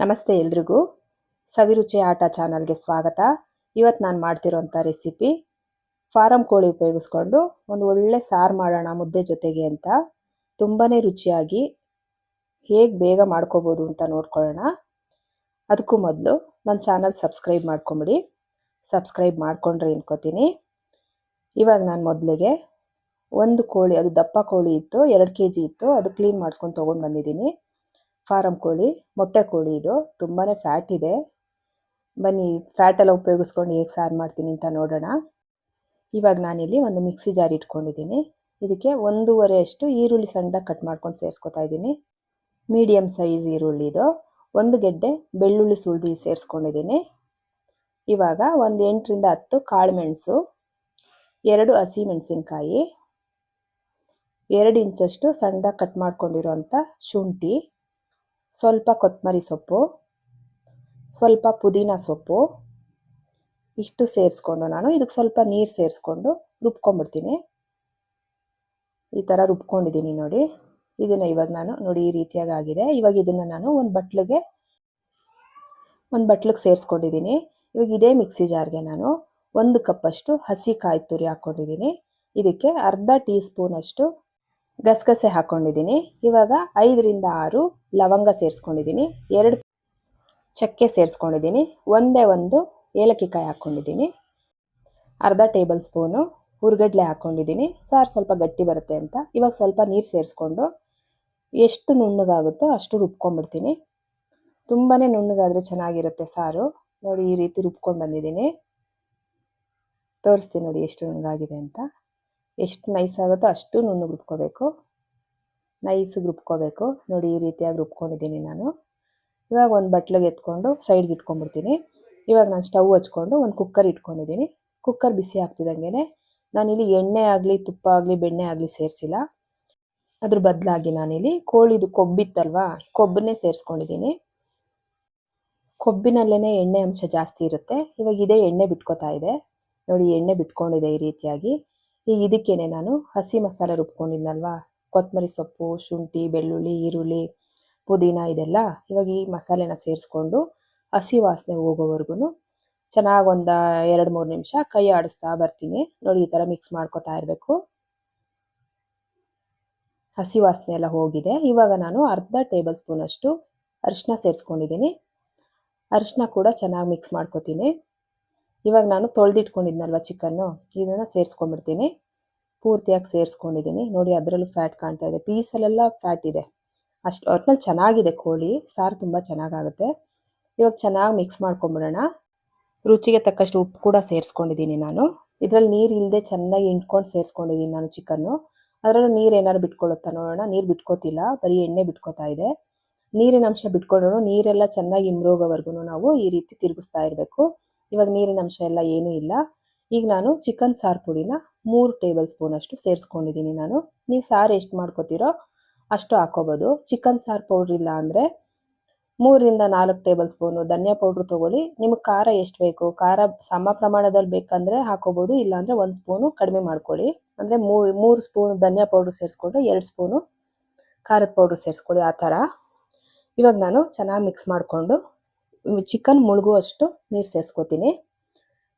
ನಮಸ್ತೆ ಎಲ್ರಿಗೂ. ಸವಿರುಚಿ ಆಟ ಚಾನಲ್ಗೆ ಸ್ವಾಗತ. ಇವತ್ತು ನಾನು ಮಾಡ್ತಿರೋಂಥ ರೆಸಿಪಿ ಫಾರಂ ಕೋಳಿ ಉಪಯೋಗಿಸ್ಕೊಂಡು ಒಂದು ಒಳ್ಳೆ ಸಾರು ಮಾಡೋಣ ಮುದ್ದೆ ಜೊತೆಗೆ ಅಂತ. ತುಂಬಾ ರುಚಿಯಾಗಿ ಹೇಗೆ ಬೇಗ ಮಾಡ್ಕೋಬೋದು ಅಂತ ನೋಡ್ಕೊಳ್ಳೋಣ. ಅದಕ್ಕೂ ಮೊದಲು ನನ್ನ ಚಾನಲ್ ಸಬ್ಸ್ಕ್ರೈಬ್ ಮಾಡ್ಕೊಂಬಿಡಿ. ಸಬ್ಸ್ಕ್ರೈಬ್ ಮಾಡಿಕೊಂಡ್ರೆ ಅನ್ಕೋತೀನಿ. ಇವಾಗ ನಾನು ಮೊದಲಿಗೆ ಒಂದು ಕೋಳಿ, ಅದು ದಪ್ಪ ಕೋಳಿ ಇತ್ತು, ಎರಡು ಕೆ ಜಿ ಇತ್ತು, ಅದು ಕ್ಲೀನ್ ಮಾಡಿಸ್ಕೊಂಡು ತೊಗೊಂಡು ಬಂದಿದ್ದೀನಿ. ಫಾರಂ ಕೋಳಿ, ಮೊಟ್ಟೆ ಕೋಳಿ ಇದು. ತುಂಬಾ ಫ್ಯಾಟ್ ಇದೆ. ಬನ್ನಿ ಫ್ಯಾಟ್ ಎಲ್ಲ ಉಪಯೋಗಿಸ್ಕೊಂಡು ಹೇಗೆ ಸಾರು ಮಾಡ್ತೀನಿ ಅಂತ ನೋಡೋಣ. ಇವಾಗ ನಾನಿಲ್ಲಿ ಒಂದು ಮಿಕ್ಸಿ ಜಾರ್ ಇಟ್ಕೊಂಡಿದ್ದೀನಿ. ಇದಕ್ಕೆ ಒಂದೂವರೆ ಅಷ್ಟು ಈರುಳ್ಳಿ ಸಣ್ಣದಾಗಿ ಕಟ್ ಮಾಡ್ಕೊಂಡು ಸೇರಿಸ್ಕೊತಾ ಇದ್ದೀನಿ. ಮೀಡಿಯಮ್ ಸೈಜ್ ಈರುಳ್ಳಿ ಇದು. ಒಂದು ಗೆಡ್ಡೆ ಬೆಳ್ಳುಳ್ಳಿ ಸುಳ್ದು ಸೇರಿಸ್ಕೊಂಡಿದ್ದೀನಿ. ಇವಾಗ ಒಂದು ಎಂಟರಿಂದ ಹತ್ತು ಕಾಳುಮೆಣಸು ಎರಡು ಹಸಿ ಮೆಣಸಿನ್ಕಾಯಿ, ಎರಡು ಇಂಚಷ್ಟು ಸಣ್ಣದಾಗಿ ಕಟ್ ಮಾಡ್ಕೊಂಡಿರೋಂಥ ಶುಂಠಿ ಸ್ವಲ್ಪ ಕೊತ್ತಂಬರಿ ಸೊಪ್ಪು, ಸ್ವಲ್ಪ ಪುದೀನ ಸೊಪ್ಪು, ಇಷ್ಟು ಸೇರಿಸ್ಕೊಂಡು ನಾನು ಇದಕ್ಕೆ ಸ್ವಲ್ಪ ನೀರು ಸೇರಿಸ್ಕೊಂಡು ರುಬ್ಕೊಂಡ್ಬಿಡ್ತೀನಿ ಈ ಥರ ರುಬ್ಕೊಂಡಿದ್ದೀನಿ ನೋಡಿ. ಇದನ್ನು ಇವಾಗ ನಾನು ನೋಡಿ ಈ ರೀತಿಯಾಗಿ ಆಗಿದೆ. ಇವಾಗ ಇದನ್ನು ನಾನು ಒಂದು ಬಟ್ಲಿಗೆ ಒಂದು ಬಟ್ಲಿಗೆ ಸೇರಿಸ್ಕೊಂಡಿದ್ದೀನಿ. ಇವಾಗ ಇದೇ ಮಿಕ್ಸಿ ಜಾರ್ಗೆ ನಾನು ಒಂದು ಕಪ್ಪಷ್ಟು ಹಸಿ ಕಾಯಿ ತುರಿ ಹಾಕ್ಕೊಂಡಿದ್ದೀನಿ. ಇದಕ್ಕೆ ಅರ್ಧ ಟೀ ಸ್ಪೂನಷ್ಟು ಗಸಗಸೆ ಹಾಕ್ಕೊಂಡಿದ್ದೀನಿ ಇವಾಗ ಐದರಿಂದ ಆರು ಲವಂಗ ಸೇರಿಸ್ಕೊಂಡಿದ್ದೀನಿ. ಎರಡು ಚಕ್ಕೆ ಸೇರಿಸ್ಕೊಂಡಿದ್ದೀನಿ. ಒಂದೇ ಒಂದು ಏಲಕ್ಕಿ ಕಾಯಿ ಹಾಕ್ಕೊಂಡಿದ್ದೀನಿ ಅರ್ಧ ಟೇಬಲ್ ಸ್ಪೂನು ಹುರ್ಗಡ್ಲೆ ಹಾಕ್ಕೊಂಡಿದ್ದೀನಿ ಸಾರು ಸ್ವಲ್ಪ ಗಟ್ಟಿ ಬರುತ್ತೆ ಅಂತ. ಇವಾಗ ಸ್ವಲ್ಪ ನೀರು ಸೇರಿಸ್ಕೊಂಡು ಎಷ್ಟು ನುಣ್ಣಗಾಗುತ್ತೋ ಅಷ್ಟು ರುಬ್ಕೊಂಡ್ಬಿಡ್ತೀನಿ. ತುಂಬಾ ನುಣ್ಣಗಾದರೆ ಚೆನ್ನಾಗಿರುತ್ತೆ ಸಾರು. ನೋಡಿ ಈ ರೀತಿ ರುಬ್ಕೊಂಡು ಬಂದಿದ್ದೀನಿ. ತೋರಿಸ್ತೀನಿ ನೋಡಿ ಎಷ್ಟು ನುಣ್ಣಗಾಗಿದೆ ಅಂತ. ಎಷ್ಟು ನೈಸ್ ಆಗುತ್ತೋ ಅಷ್ಟು ನುಣ್ಣಗೆ ರುಬ್ಕೋಬೇಕು ನೈಸಿಗೆ ರುಬ್ಕೋಬೇಕು ನೋಡಿ ಈ ರೀತಿಯಾಗಿ ರುಬ್ಕೊಂಡಿದ್ದೀನಿ ನಾನು. ಇವಾಗ ಒಂದು ಬಟ್ಲಿಗೆ ಎತ್ಕೊಂಡು ಸೈಡ್ಗೆ ಇಟ್ಕೊಂಡ್ಬಿಡ್ತೀನಿ. ಇವಾಗ ನಾನು ಸ್ಟವ್ ಹಚ್ಕೊಂಡು ಒಂದು ಕುಕ್ಕರ್ ಇಟ್ಕೊಂಡಿದ್ದೀನಿ. ಕುಕ್ಕರ್ ಬಿಸಿ ಆಗ್ತಿದ್ದಂಗೆ ನಾನಿಲ್ಲಿ ಎಣ್ಣೆ ಆಗಲಿ, ತುಪ್ಪ ಆಗಲಿ, ಬೆಣ್ಣೆ ಆಗಲಿ ಸೇರಿಸಿಲ್ಲ. ಅದ್ರ ಬದಲಾಗಿ ನಾನಿಲ್ಲಿ ಕೋಳಿದು ಕೊಬ್ಬಿತ್ತಲ್ವಾ ಕೊಬ್ಬನ್ನೇ ಸೇರಿಸ್ಕೊಂಡಿದ್ದೀನಿ. ಕೊಬ್ಬಿನಲ್ಲೇ ಎಣ್ಣೆ ಅಂಶ ಜಾಸ್ತಿ ಇರುತ್ತೆ. ಇವಾಗ ಇದೇ ಎಣ್ಣೆ ಬಿಟ್ಕೋತಾ ಇದೆ. ನೋಡಿ ಎಣ್ಣೆ ಬಿಟ್ಕೊಂಡಿದೆ ಈ ರೀತಿಯಾಗಿ. ಈಗ ಇದಕ್ಕೇನೆ ನಾನು ಹಸಿ ಮಸಾಲೆ ರುಬ್ಕೊಂಡಿದ್ನಲ್ವಾ? ಕೊತ್ತಂಬರಿ ಸೊಪ್ಪು, ಶುಂಠಿ, ಬೆಳ್ಳುಳ್ಳಿ, ಈರುಳ್ಳಿ, ಪುದೀನ ಇದೆಲ್ಲ ಇವಾಗ ಈ ಮಸಾಲೆನ ಸೇರಿಸ್ಕೊಂಡು ಹಸಿ ವಾಸನೆ ಹೋಗೋವರೆಗೂ ಚೆನ್ನಾಗಿ ಒಂದು ಎರಡು ಮೂರು ನಿಮಿಷ ಕೈ ಆಡಿಸ್ತಾ ಬರ್ತೀನಿ. ನೋಡಿ ಈ ಥರ ಮಿಕ್ಸ್ ಮಾಡ್ಕೊತಾ ಇರಬೇಕು. ಹಸಿ ವಾಸನೆ ಎಲ್ಲ ಹೋಗಿದೆ. ಇವಾಗ ನಾನು ಅರ್ಧ ಟೇಬಲ್ ಸ್ಪೂನಷ್ಟು ಅರಿಶಿನ ಸೇರಿಸ್ಕೊಂಡಿದ್ದೀನಿ. ಅರಿಶಿನ ಕೂಡ ಚೆನ್ನಾಗಿ ಮಿಕ್ಸ್ ಮಾಡ್ಕೊತೀನಿ. ಇವಾಗ ನಾನು ತೊಳೆದಿಟ್ಕೊಂಡಿದ್ನಲ್ವ ಚಿಕನ್ನು? ಇದನ್ನು ಸೇರಿಸ್ಕೊಂಡ್ಬಿಡ್ತೀನಿ. ಪೂರ್ತಿಯಾಗಿ ಸೇರಿಸ್ಕೊಂಡಿದ್ದೀನಿ. ನೋಡಿ, ಅದರಲ್ಲೂ ಫ್ಯಾಟ್ ಕಾಣ್ತಾ ಇದೆ. ಪೀಸಲ್ಲೆಲ್ಲ ಫ್ಯಾಟ್ ಇದೆ. ಅಷ್ಟು, ಒಟ್ನಲ್ಲಿ ಚೆನ್ನಾಗಿದೆ ಕೋಳಿ. ಸಾರು ತುಂಬ ಚೆನ್ನಾಗಾಗುತ್ತೆ. ಇವಾಗ ಚೆನ್ನಾಗಿ ಮಿಕ್ಸ್ ಮಾಡ್ಕೊಂಬಿಡೋಣ. ರುಚಿಗೆ ತಕ್ಕಷ್ಟು ಉಪ್ಪು ಕೂಡ ಸೇರಿಸ್ಕೊಂಡಿದ್ದೀನಿ ನಾನು. ಇದರಲ್ಲಿ ನೀರು ಇಲ್ಲದೆ ಚೆನ್ನಾಗಿ ಇಂಟ್ಕೊಂಡು ಸೇರಿಸ್ಕೊಂಡಿದ್ದೀನಿ ನಾನು ಚಿಕನ್ನು. ಅದರಲ್ಲೂ ನೀರು ಏನಾದ್ರು ಬಿಟ್ಕೊಳ್ಳುತ್ತಾ ನೋಡೋಣ. ನೀರು ಬಿಟ್ಕೋತಿಲ್ಲ. ಬರೀ ಎಣ್ಣೆ ಬಿಟ್ಕೋತಾ ಇದೆ. ನೀರಿನ ಅಂಶ ಬಿಟ್ಕೊಂಡ್ರು ನೀರೆಲ್ಲ ಚೆನ್ನಾಗಿ ಇಮ್ರೋಗೋವರೆಗೂ ನಾವು ಈ ರೀತಿ ತಿರುಗಿಸ್ತಾ ಇರಬೇಕು. ಇವಾಗ ನೀರಿನ ಅಂಶ ಎಲ್ಲ ಏನೂ ಇಲ್ಲ. ಈಗ ನಾನು ಚಿಕನ್ ಸಾರು ಪುಡಿನ ಮೂರು ಟೇಬಲ್ ಸ್ಪೂನಷ್ಟು ಸೇರಿಸ್ಕೊಂಡಿದ್ದೀನಿ ನಾನು. ನೀವು ಸಾರು ಎಷ್ಟು ಮಾಡ್ಕೋತೀರೋ ಅಷ್ಟು ಹಾಕೋಬೋದು ಚಿಕನ್ ಸಾರು ಪೌಡ್ರ್ ಇಲ್ಲ ಅಂದರೆ ಮೂರರಿಂದ ನಾಲ್ಕು ಟೇಬಲ್ ಸ್ಪೂನು ಧನಿಯಾ ಪೌಡ್ರ್ ತೊಗೊಳ್ಳಿ. ನಿಮಗೆ ಖಾರ ಎಷ್ಟು ಬೇಕು? ಖಾರ ಸಮ ಪ್ರಮಾಣದಲ್ಲಿ ಬೇಕಂದರೆ ಹಾಕೋಬೋದು ಇಲ್ಲಾಂದರೆ ಒಂದು ಸ್ಪೂನು ಕಡಿಮೆ ಮಾಡ್ಕೊಳ್ಳಿ. ಅಂದರೆ ಮೂರು ಮೂರು ಸ್ಪೂನ್ ಧನಿಯಾ ಪೌಡ್ರ್ ಸೇರಿಸ್ಕೊಂಡ್ರೆ ಎರಡು ಸ್ಪೂನು ಖಾರದ ಪೌಡ್ರ್ ಸೇರಿಸ್ಕೊಳ್ಳಿ ಆ ಥರ. ಇವಾಗ ನಾನು ಚೆನ್ನಾಗಿ ಮಿಕ್ಸ್ ಮಾಡಿಕೊಂಡು ಚಿಕನ್ ಮುಳುಗುವಷ್ಟು ನೀರು ಸೇರಿಸ್ಕೋತೀನಿ.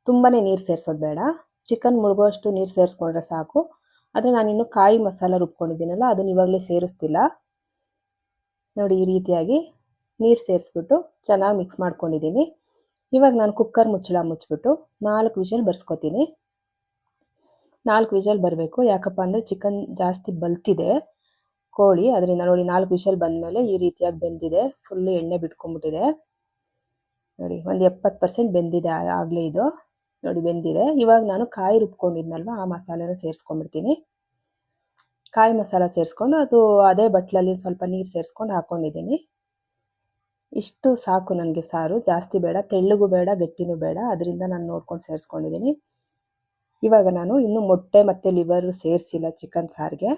ತುಂಬಾ ನೀರು ಸೇರಿಸೋದು ಬೇಡ. ಚಿಕನ್ ಮುಳುಗುವಷ್ಟು ನೀರು ಸೇರಿಸ್ಕೊಂಡ್ರೆ ಸಾಕು. ಆದರೆ ನಾನಿನ್ನು ಕಾಯಿ ಮಸಾಲ ರುಬ್ಕೊಂಡಿದ್ದೀನಲ್ಲ ಅದನ್ನ ಇವಾಗಲೇ ಸೇರಿಸ್ತಿಲ್ಲ. ನೋಡಿ ಈ ರೀತಿಯಾಗಿ ನೀರು ಸೇರಿಸ್ಬಿಟ್ಟು ಚೆನ್ನಾಗಿ ಮಿಕ್ಸ್ ಮಾಡ್ಕೊಂಡಿದ್ದೀನಿ. ಇವಾಗ ನಾನು ಕುಕ್ಕರ್ ಮುಚ್ಚಳ ಮುಚ್ಚಿಬಿಟ್ಟು ನಾಲ್ಕು ವಿಷಲ್ ಬರ್ಸ್ಕೊತೀನಿ. ನಾಲ್ಕು ವಿಷಲ್ ಬರಬೇಕು. ಯಾಕಪ್ಪ ಅಂದರೆ ಚಿಕನ್ ಜಾಸ್ತಿ ಬಲ್ತಿದೆ ಕೋಳಿ. ಅದರಿಂದ ನೋಡಿ ನಾಲ್ಕು ವಿಷಲ್ ಬಂದಮೇಲೆ ಈ ರೀತಿಯಾಗಿ ಬೆಂದಿದೆ. ಫುಲ್ಲು ಎಣ್ಣೆ ಬಿಟ್ಕೊಂಡ್ಬಿಟ್ಟಿದೆ. ನೋಡಿ, ಒಂದು ಎಪ್ಪತ್ತು ಪರ್ಸೆಂಟ್ ಬೆಂದಿದೆ ಆಗಲೇ ಇದು. ನೋಡಿ, ಬೆಂದಿದೆ. ಇವಾಗ ನಾನು ಕಾಯಿ ರುಬ್ಕೊಂಡಿದ್ನಲ್ವ, ಆ ಮಸಾಲೆನ ಸೇರಿಸ್ಕೊಂಡ್ಬಿಡ್ತೀನಿ. ಕಾಯಿ ಮಸಾಲ ಸೇರಿಸ್ಕೊಂಡು ಅದು ಅದೇ ಬಟ್ಲಲ್ಲಿ ಸ್ವಲ್ಪ ನೀರು ಸೇರಿಸ್ಕೊಂಡು ಹಾಕ್ಕೊಂಡಿದ್ದೀನಿ ಇಷ್ಟು ಸಾಕು ನನಗೆ ಸಾರು. ಜಾಸ್ತಿ ಬೇಡ, ತೆಳ್ಳಗೂ ಬೇಡ, ಗಟ್ಟಿನೂ ಬೇಡ. ಅದರಿಂದ ನಾನು ನೋಡ್ಕೊಂಡು ಸೇರಿಸ್ಕೊಂಡಿದ್ದೀನಿ. ಇವಾಗ ನಾನು ಇನ್ನು ಮೊಟ್ಟೆ ಮತ್ತು ಲಿವರು ಸೇರಿಸಿಲ್ಲ ಚಿಕನ್ ಸಾರಿಗೆ.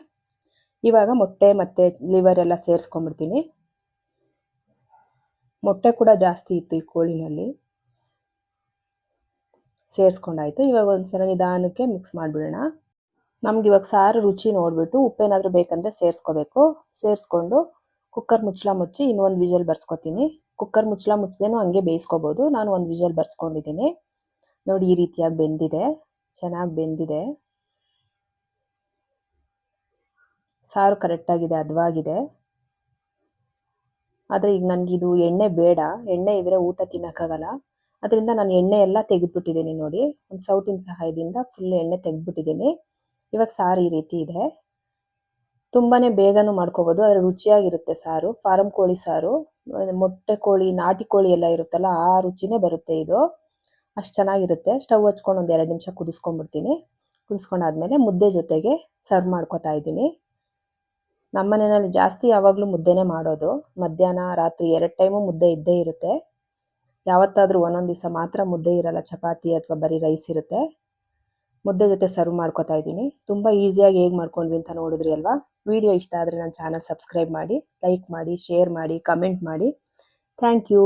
ಇವಾಗ ಮೊಟ್ಟೆ ಮತ್ತು ಲಿವರ್ ಎಲ್ಲ ಸೇರಿಸ್ಕೊಂಡ್ಬಿಡ್ತೀನಿ. ಮೊಟ್ಟೆ ಕೂಡ ಜಾಸ್ತಿ ಇತ್ತು ಈ ಕೋಳಿನಲ್ಲಿ. ಸೇರಿಸ್ಕೊಂಡಾಯ್ತು. ಇವಾಗ ಒಂದ್ಸಲ ನಿಧಾನಕ್ಕೆ ಮಿಕ್ಸ್ ಮಾಡಿಬಿಡೋಣ. ನಮ್ಗೆ ಇವಾಗ ಸಾರು ರುಚಿ ನೋಡಿಬಿಟ್ಟು ಉಪ್ಪೇನಾದರೂ ಬೇಕಂದರೆ ಸೇರಿಸ್ಕೋಬೇಕು. ಸೇರಿಸ್ಕೊಂಡು ಕುಕ್ಕರ್ ಮುಚ್ಚಲ ಮುಚ್ಚಿ ಇನ್ನೊಂದು ವಿಜಲ್ ಬರ್ಸ್ಕೊತೀನಿ. ಕುಕ್ಕರ್ ಮುಚ್ಚಲ ಮುಚ್ಚದೇನು ಹಂಗೆ ಬೇಯಿಸ್ಕೋಬೋದು. ನಾನು ಒಂದು ವಿಜಲ್ ಬರ್ಸ್ಕೊಂಡಿದ್ದೀನಿ. ನೋಡಿ ಈ ರೀತಿಯಾಗಿ ಬೆಂದಿದೆ. ಚೆನ್ನಾಗಿ ಬೆಂದಿದೆ. ಸಾರು ಕರೆಕ್ಟಾಗಿದೆ ಹದವಾಗಿದೆ. ಆದರೆ ಈಗ ನನಗಿದು ಎಣ್ಣೆ ಬೇಡ, ಎಣ್ಣೆ ಇದ್ದರೆ ಊಟ ತಿನ್ನೋಕ್ಕಾಗಲ್ಲ. ಅದರಿಂದ ನಾನು ಎಣ್ಣೆ ಎಲ್ಲ ತೆಗೆದ್ಬಿಟ್ಟಿದ್ದೀನಿ ನೋಡಿ. ಒಂದು ಸೌಟಿನ ಸಹಾಯದಿಂದ ಫುಲ್ ಎಣ್ಣೆ ತೆಗೆದ್ಬಿಟ್ಟಿದ್ದೀನಿ. ಇವಾಗ ಸಾರು ಈ ರೀತಿ ಇದೆ. ತುಂಬಾ ಬೇಗನೂ ಮಾಡ್ಕೋಬೋದು, ಆದರೆ ರುಚಿಯಾಗಿರುತ್ತೆ ಸಾರು. ಫಾರಂ ಕೋಳಿ ಸಾರು, ಮೊಟ್ಟೆ ಕೋಳಿ, ನಾಟಿ ಕೋಳಿ ಎಲ್ಲ ಇರುತ್ತಲ್ಲ, ಆ ರುಚಿನೇ ಬರುತ್ತೆ ಇದು. ಅಷ್ಟು ಚೆನ್ನಾಗಿರುತ್ತೆ. ಸ್ಟವ್ ಹಚ್ಕೊಂಡು ಒಂದು ಎರಡು ನಿಮಿಷ ಕುದಿಸ್ಕೊಂಡ್ಬಿಡ್ತೀನಿ. ಕುದಿಸ್ಕೊಂಡಾದ್ಮೇಲೆ ಮುದ್ದೆ ಜೊತೆಗೆ ಸರ್ವ್ ಮಾಡ್ಕೋತಾ ಇದ್ದೀನಿ. ನಮ್ಮ ಮನೆಯಲ್ಲಿ ಜಾಸ್ತಿ ಯಾವಾಗಲೂ ಮುದ್ದೆನೇ ಮಾಡೋದು. ಮಧ್ಯಾಹ್ನ, ರಾತ್ರಿ ಎರಡು ಟೈಮು ಮುದ್ದೆ ಇದ್ದೇ ಇರುತ್ತೆ. ಯಾವತ್ತಾದರೂ ಒಂದೊಂದು ದಿವಸ ಮಾತ್ರ ಮುದ್ದೆ ಇರಲ್ಲ, ಚಪಾತಿ ಅಥವಾ ಬರೀ ರೈಸ್ ಇರುತ್ತೆ. ಮುದ್ದೆ ಜೊತೆ ಸರ್ವ್ ಮಾಡ್ಕೋತಾ ಇದ್ದೀನಿ. ತುಂಬ ಈಸಿಯಾಗಿ ಹೇಗೆ ಮಾಡ್ಕೊಂಡ್ವಿ ಅಂತ ನೋಡಿದ್ರಿ ಅಲ್ವಾ? ವಿಡಿಯೋ ಇಷ್ಟ ಆದರೆ ನನ್ನ ಚಾನಲ್ ಸಬ್ಸ್ಕ್ರೈಬ್ ಮಾಡಿ ಲೈಕ್ ಮಾಡಿ ಶೇರ್ ಮಾಡಿ ಕಮೆಂಟ್ ಮಾಡಿ. Thank you